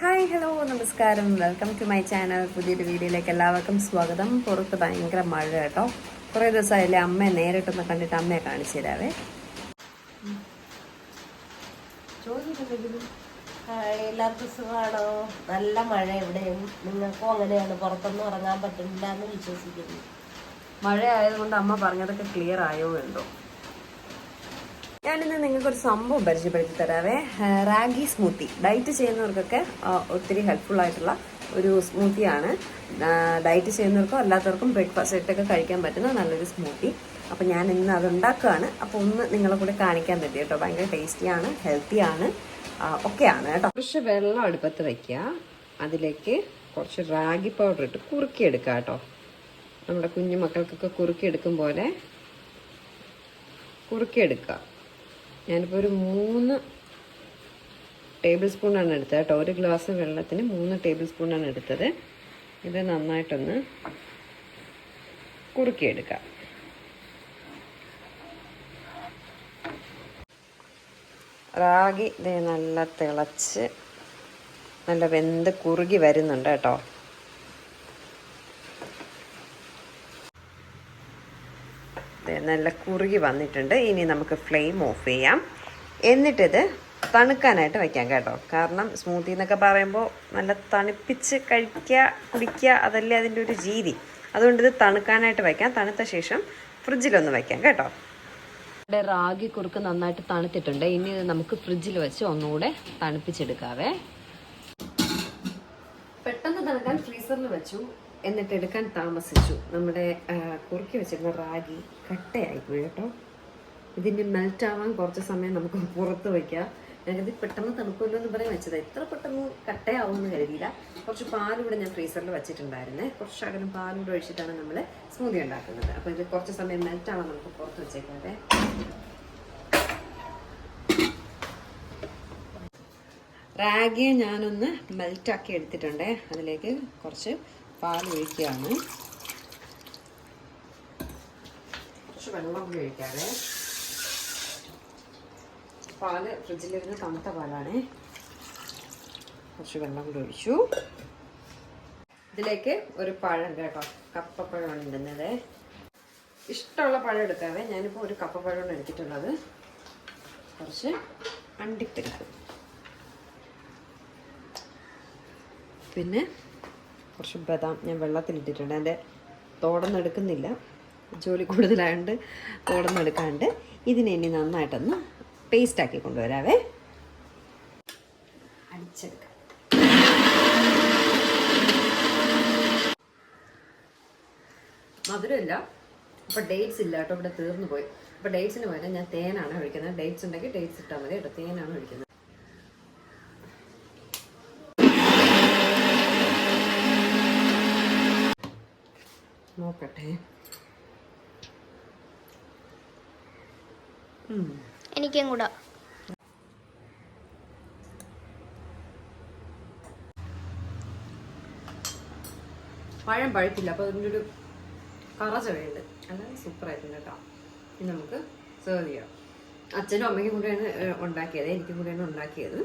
Hi hello നമസ്കാരം. Welcome to my channel പുതിയൊരു വീഡിയോയിലേക്ക് എല്ലാവർക്കും സ്വാഗതം. പുറത്ത് ഭയങ്കര മഴ കേട്ടോ. കുറേ ദിവസമായില്ലേ അമ്മയെ നേരിട്ടൊന്ന് കണ്ടിട്ട് അമ്മയെ കാണിച്ചു തരാവേ. എല്ലാവർക്കും സുഖമാണോ നല്ല മഴ എവിടെയും. നിങ്ങൾക്കും അങ്ങനെയാണ്. പുറത്തൊന്നും ഇറങ്ങാൻ പറ്റില്ല എന്ന് വിശ്വസിക്കുന്നു. മഴ ആയതുകൊണ്ട് അമ്മ പറഞ്ഞതൊക്കെ ക്ലിയർ ആയോ എന്തോ. ഞാനിന്ന് നിങ്ങൾക്കൊരു സംഭവം പരിചയപ്പെടുത്തി തരാവേ. റാഗി സ്മൂത്തി. ഡയറ്റ് ചെയ്യുന്നവർക്കൊക്കെ ഒത്തിരി ഹെൽപ്ഫുൾ ആയിട്ടുള്ള ഒരു സ്മൂത്തിയാണ്. ഡയറ്റ് ചെയ്യുന്നവർക്കും അല്ലാത്തവർക്കും ബ്രേക്ക്ഫാസ്റ്റ് ആയിട്ടൊക്കെ കഴിക്കാൻ പറ്റുന്ന നല്ലൊരു സ്മൂത്തി. അപ്പോൾ ഞാൻ ഇന്ന് അത് ഉണ്ടാക്കുകയാണ്. അപ്പോൾ ഒന്ന് നിങ്ങളെ കൂടെ കാണിക്കാൻ പറ്റി കേട്ടോ. ഭയങ്കര ടേസ്റ്റിയാണ് ഹെൽത്തിയാണ് ഒക്കെയാണ് കേട്ടോ. കുറച്ച് വെള്ളം അടുപ്പത്ത് വയ്ക്കുക അതിലേക്ക് കുറച്ച് റാഗി പൗഡർ ഇട്ട് കുറുക്കിയെടുക്കുക കേട്ടോ. നമ്മുടെ കുഞ്ഞു മക്കൾക്കൊക്കെ കുറുക്കിയെടുക്കും പോലെ കുറുക്കിയെടുക്കുക. ഞാനിപ്പോൾ ഒരു മൂന്ന് ടേബിൾ സ്പൂണാണ് എടുത്തത് കേട്ടോ. ഒരു ഗ്ലാസ് വെള്ളത്തിന് മൂന്ന് ടേബിൾ സ്പൂണാണ് എടുത്തത്. ഇത് നന്നായിട്ടൊന്ന് കുറുക്കിയെടുക്കാം. റാഗി ഇത് നല്ല തിളച്ച് നല്ല വെന്ത് കുറുകി വരുന്നുണ്ട് കേട്ടോ. നല്ല കുറുകി വന്നിട്ടുണ്ട്. ഇനി നമുക്ക് ഫ്ലെയിം ഓഫ് ചെയ്യാം. എന്നിട്ടിത് തണുക്കാനായിട്ട് വയ്ക്കാം കേട്ടോ. കാരണം സ്മൂത്തി എന്നൊക്കെ പറയുമ്പോൾ നല്ല തണുപ്പിച്ച് കഴിക്കുക കുടിക്കുക അതല്ലേ അതിന്റെ ഒരു രീതി. അതുകൊണ്ട് ഇത് തണുക്കാനായിട്ട് വയ്ക്കാം. തണുത്ത ശേഷം ഫ്രിഡ്ജിലൊന്ന് വയ്ക്കാം കേട്ടോ. ഇവിടെ റാഗി കുറുക്ക് നന്നായിട്ട് തണുത്തിട്ടുണ്ട്. ഇനി നമുക്ക് ഫ്രിഡ്ജിൽ വെച്ച് ഒന്നുകൂടെ തണുപ്പിച്ചെടുക്കാവേ. പെട്ടെന്ന് തണുക്കാൻ ഫ്രീസറിൽ വെച്ചു. എന്നിട്ട് എടുക്കാൻ താമസിച്ചു. നമ്മുടെ കുറുക്കി വെച്ചിരുന്ന റാഗി കട്ടയായി പോയി കേട്ടോ. ഇതിന്റെ മെൽറ്റ് ആവാൻ കുറച്ച് സമയം നമുക്ക് പുറത്ത് വയ്ക്കാം ഞാനിത് പെട്ടെന്ന് തണുക്കുമല്ലോ എന്ന് പറയാൻ വെച്ചത്. എത്ര പെട്ടെന്ന് കട്ടയാവുമെന്ന് കരുതിയില്ല. കുറച്ച് പാലൂടെ ഞാൻ ഫ്രീസറിൽ വെച്ചിട്ടുണ്ടായിരുന്നേ. കുറച്ച് അകലം പാലൂടെ ഒഴിച്ചിട്ടാണ് നമ്മൾ സ്മൂതി ഉണ്ടാക്കുന്നത്. അപ്പോൾ ഇത് കുറച്ച് സമയം മെൽറ്റ് ആവാൻ നമുക്ക് പുറത്ത് വെച്ചേക്കാതെ റാഗിയെ ഞാനൊന്ന് മെൽറ്റാക്കി എടുത്തിട്ടുണ്ട്. അതിലേക്ക് കുറച്ച് പാൽ ഒഴിക്കുകയാണ്. കുറച്ച് വെള്ളം കൂടി ഒഴിക്കാതെ പാൽ ഫ്രിഡ്ജിലിരുന്ന് തണുത്ത പാലാണ്. കുറച്ച് വെള്ളം കൂടി ഒഴിച്ചു. ഇതിലേക്ക് ഒരു പഴം കേട്ടോ കപ്പപ്പഴമാണ് ഇടുന്നത്. ഇഷ്ടമുള്ള പഴം എടുക്കാവേ. ഞാനിപ്പോൾ ഒരു കപ്പപ്പഴമാണ് എടുത്തിട്ടുള്ളത്. കുറച്ച് അണ്ടിപ്പരിപ്പ്. പിന്നെ കുറച്ച് ബദാം ഞാൻ വെള്ളത്തിലിട്ടിട്ടുണ്ട്. എന്റെ തോടൊന്നും എടുക്കുന്നില്ല. ജോലി കൂടുതലായതുകൊണ്ട് തോടൊന്നും എടുക്കാണ്ട് ഇതിനെ ഇനി നന്നായിട്ടൊന്ന് പേസ്റ്റ് ആക്കി കൊണ്ടുവരാവേ. അടിച്ചെടുക്കാം. മധുരമില്ല. അപ്പോൾ ഡേറ്റ്സ് ഇല്ല കേട്ടോ. ഇവിടെ തീർന്നു പോയി. അപ്പോൾ ഡേറ്റ്സിന് പകരം ഞാൻ തേനാണ് ഒഴിക്കുന്നത്. ഡേറ്റ്സ് ഉണ്ടെങ്കിൽ ഡേറ്റ്സ് ഇട്ടാൽ മതി കേട്ടോ. തേനാണ് ഒഴിക്കുന്നത്. നോക്കട്ടെ. ഉം. എനിക്കും കൂടെ. പഴം പഴുത്തില്ല അപ്പോൾ അതിന്റെ ഒരു കറ ചവയുണ്ട് അല്ലാതെ സൂപ്പർ ആയിട്ടുണ്ട് കേട്ടോ. ഇനി നമുക്ക് സെർവ് ചെയ്യാം. അച്ഛനും അമ്മയ്ക്കും കൂടെയാണ് ഉണ്ടാക്കിയത്. എനിക്കും കൂടെയാണ് ഉണ്ടാക്കിയത്.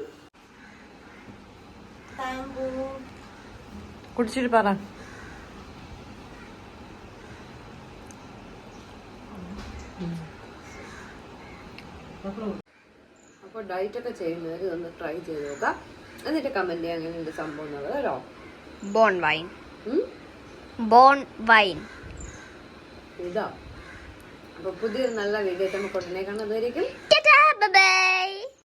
കുടിച്ചിട്ട് പറ. അപ്പോൾ ഡയറ്റ് ഒക്കെ ചെയ്യുന്നവർ ഒന്ന് ട്രൈ ചെയ്ത് നോക്കാം. എന്നിട്ട് കമന്റ് ചെയ്യാൻ അങ്ങനെയുണ്ട് സംഭവം എന്നുള്ളത് കേട്ടോ. Bone wine? ബോൺ വൈൻ ഇതാ. അപ്പോൾ പുതിയൊരു നല്ല വീഡിയോ നമുക്ക് ഉടനെ കാണുന്നതായിരിക്കും. ടാറ്റാ